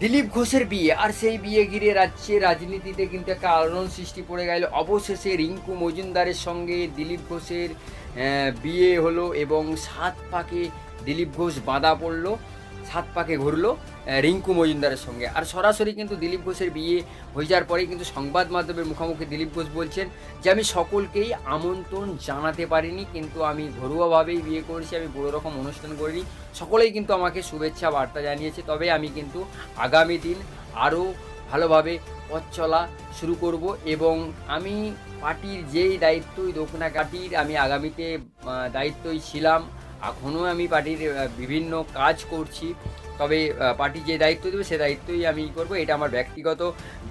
দিলীপ ঘোষের বিয়ে, আর সেই বিয়ে ঘিরে রাজ্যে রাজনীতিতে কিন্তু একটা আলোড়ন সৃষ্টি পড়ে গেল। অবশেষে রিঙ্কু মজুমদারের সঙ্গে দিলীপ ঘোষের বিয়ে হলো এবং সাত পাকে দিলীপ ঘোষ বাঁধা পড়ল। সাত পাকে ঘুরলো রিঙ্কু মজুমদারের সঙ্গে। আর সরাসরি কিন্তু দিলীপ ঘোষের বিয়ে হয়ে যাওয়ার পরেই কিন্তু সংবাদ মাধ্যমের মুখোমুখি দিলীপ ঘোষ বলছেন যে, আমি সকলকেই আমন্ত্রণ জানাতে পারিনি, কিন্তু আমি ঘরোয়াভাবেই বিয়ে করেছি, আমি বড় রকম অনুষ্ঠান করিনি। সকলেই কিন্তু আমাকে শুভেচ্ছা বার্তা জানিয়েছে। তবে আমি কিন্তু আগামী দিন আরও ভালোভাবে পথ চলা শুরু করব এবং আমি পার্টির যেই দায়িত্বই দক্ষিণা কাটির, আমি আগামীতে দায়িত্বই ছিলাম এখনও আমি পার্টির বিভিন্ন কাজ করছি। তবে পার্টি যে দায়িত্ব দেবে সে দায়িত্বই আমি করব। এটা আমার ব্যক্তিগত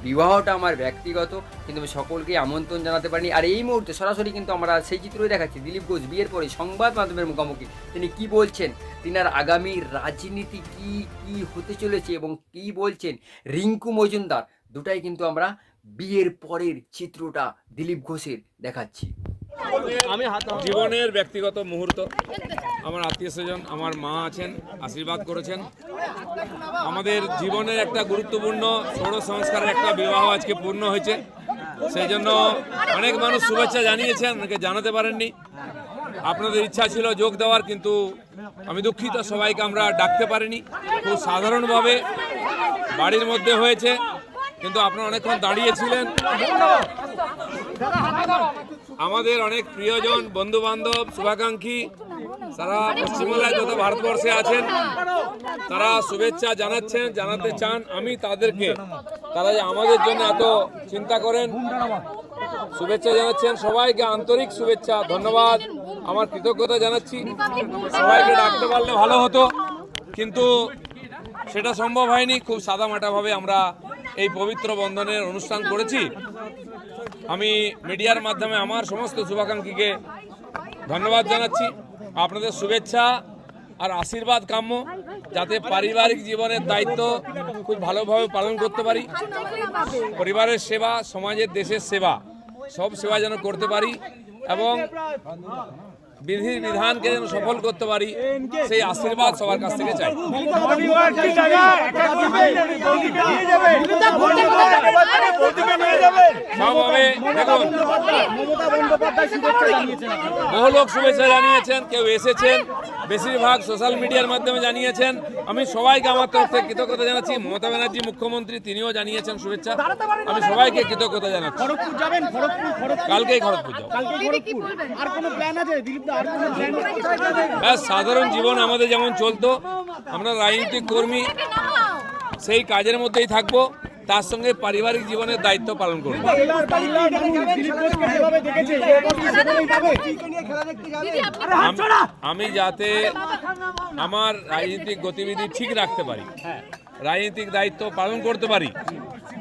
বিবাহটা আমার ব্যক্তিগত কিন্তু আমি সকলকে আমন্ত্রণ জানাতে পারিনি। আর এই মুহূর্তে সরাসরি কিন্তু আমরা সেই চিত্রই দেখাচ্ছি। দিলীপ ঘোষ বিয়ের পরে সংবাদ মাধ্যমের মুখোমুখি। তিনি কি বলছেন? তিনার আগামী রাজনীতি কি কি হতে চলেছে এবং কি বলছেন? রিঙ্কু মজুমদার। দুটাই কিন্তু আমরা বিয়ের পরের চিত্রটা দিলীপ ঘোষের দেখাচ্ছি। জীবনের ব্যক্তিগত মুহূর্ত। আমার আত্মীয় স্বজন, আমার মা আছেন, আশীর্বাদ করেছেন। আমাদের জীবনের একটা গুরুত্বপূর্ণ ষোড়শ সংস্কারের একটা বিবাহ আজকে পূর্ণ হয়েছে। সেই জন্য অনেক মানুষ শুভেচ্ছা জানিয়েছেন অনেকে জানাতে পারেননি। আপনাদের ইচ্ছা ছিল যোগ দেওয়ার, কিন্তু আমি দুঃখিত, সবাইকে আমরা ডাকতে পারিনি। খুব সাধারণভাবে বাড়ির মধ্যে হয়েছে, কিন্তু আপনারা অনেকক্ষণ দাঁড়িয়েছিলেন। আমাদের অনেক প্রিয়জন বন্ধু বান্ধব শুভাকাঙ্ক্ষী সারা পশ্চিমবাংলায় তথা ভারতবর্ষে আছেন তারা শুভেচ্ছা জানাচ্ছেন জানাতে চান। আমি তাদেরকে তারা যে আমাদের জন্য এত চিন্তা করেন শুভেচ্ছা জানাচ্ছেন। সবাইকে আন্তরিক শুভেচ্ছা ধন্যবাদ। আমার কৃতজ্ঞতা জানাচ্ছি। সবাইকে ডাকতে পারলে ভালো হতো কিন্তু সেটা সম্ভব হয়নি। খুব সাদামাটাভাবে আমরা এই পবিত্র বন্ধনের অনুষ্ঠান করেছি। আমি মিডিয়ার মাধ্যমে আমার সমস্ত শুভাকাঙ্ক্ষীকে ধন্যবাদ জানাচ্ছি। আপনাদের শুভেচ্ছা আর আশীর্বাদ কাম্য যাতে পারিবারিক জীবনের দায়িত্ব খুব ভালোভাবে পালন করতে পারি। পরিবারের সেবা সমাজের দেশের সেবা সব সেবা যেন করতে পারি এবং বিধি বিধানকে যেন সফল করতে পারি সেই আশীর্বাদ সবার কাছ থেকে চাই। দেখুন বহু লোক শুভেচ্ছা জানিয়েছেন কেউ এসেছেন বেশিরভাগ সোশ্যাল মিডিয়ার মাধ্যমে জানিয়েছেন আমি সবাইকে আমার তরফ থেকে কৃতজ্ঞতা জানাচ্ছি মমতা ব্যানার্জি মুখ্যমন্ত্রী তিনিও জানিয়েছেন শুভেচ্ছা আমি সবাইকে কৃতজ্ঞতা জানাচ্ছি কালকেই খড়গপুর যাব কালকে খড়গপুর আর কোনো প্ল্যান আছে দিলীপ দা আর কোনো প্ল্যান ব্যাস সাধারণ জীবন আমাদের যেমন চলতো আমরা রাজনৈতিক কর্মী সেই কাজের মধ্যেই থাকব তার সঙ্গে পারিবারিক জীবনের দায়িত্ব পালন করব। আমি যাতে আমার রাজনৈতিক গতিবিধি ঠিক রাখতে পারি, রাজনৈতিক দায়িত্ব পালন করতে পারি,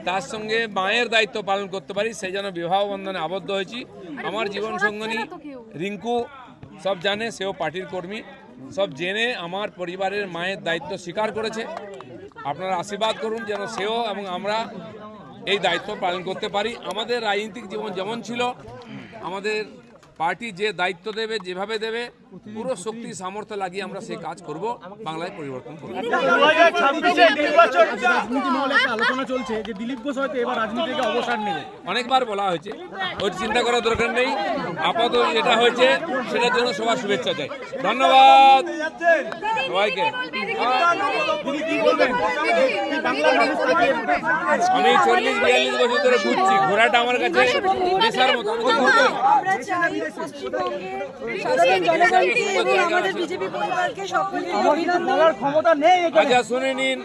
তার সঙ্গে মায়ের দায়িত্ব পালন করতে পারি সেই জন্য বিবাহ বন্ধনে আবদ্ধ হয়েছি। আমার জীবন সঙ্গনী রিঙ্কু, সব জানে, সেও পার্টির কর্মী। সব জেনে আমার পরিবারের মায়ের দায়িত্ব স্বীকার করেছে। আপনারা আশীর্বাদ করুন যেন সেও এবং আমরা এই দায়িত্ব পালন করতে পারি। আমাদের রাজনৈতিক জীবন যেমন ছিল, আমাদের পার্টি যে দায়িত্ব দেবে, যেভাবে দেবে, পুরো শক্তি, সামর্থ্য লাগিয়ে আমরা সেই কাজ করব, বাংলায় পরিবর্তন করব। অনেকবার বলা হয়েছে, ওই চিন্তা করার দরকার নেই। আপাতত যেটা হয়েছে, সেটার জন্য সবার শুভেচ্ছা চাই ধন্যবাদ। সবাইকে তিনি কি বলবেন কি বাংলার মানুষ তাকে আমি চল্লিশ বিয়াল্লিশ বছর ধরে ঘুরছি। ঘোরাটা আমার কাছে নেশার মতো। আচ্ছা শুনে নিন।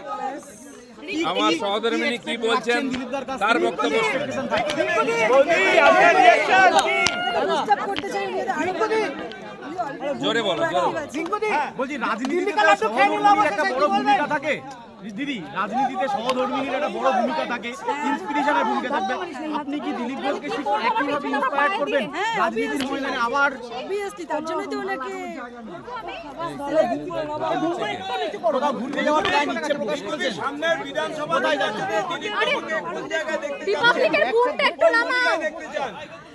আমার সহধর্মিনী কি বলছেন? তার বক্তব্য জোরে বলো বলছি রাজনীতিতে একটা বড় ভূমিকা থাকে। দিদি রাজনীতিতে সহধর্মিনীর একটা বড় ভূমিকা থাকে ইন্সপিরেশনের ভূমিকা থাকবে। আপনি কি দিলীপ ঘোষকে ঠিক একইভাবে ইন্সপায়ার করবেন? রাজনীতির ময়দানে আবার অবভিয়াসলি তার জন্যই তো ওনাকে কোথাও ঘুরতে যাওয়ার প্ল্যান ইচ্ছে প্রকাশ করেছেন? কোথায় যাচ্ছেন রিপাবলিকের বুকটা একটু নামাও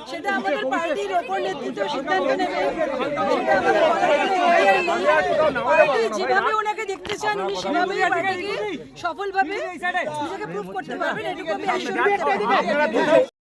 সেটা আমাদের পার্টির ওপর নেতৃত্ব সিদ্ধান্ত নেবে। সেটা আমাদের পার্টি যেভাবে ওনাকে দেখতে চান উনি পার্টিকে সফলভাবে নিজেকে প্রুফ করতে পারবেন এটুকু আমি পারি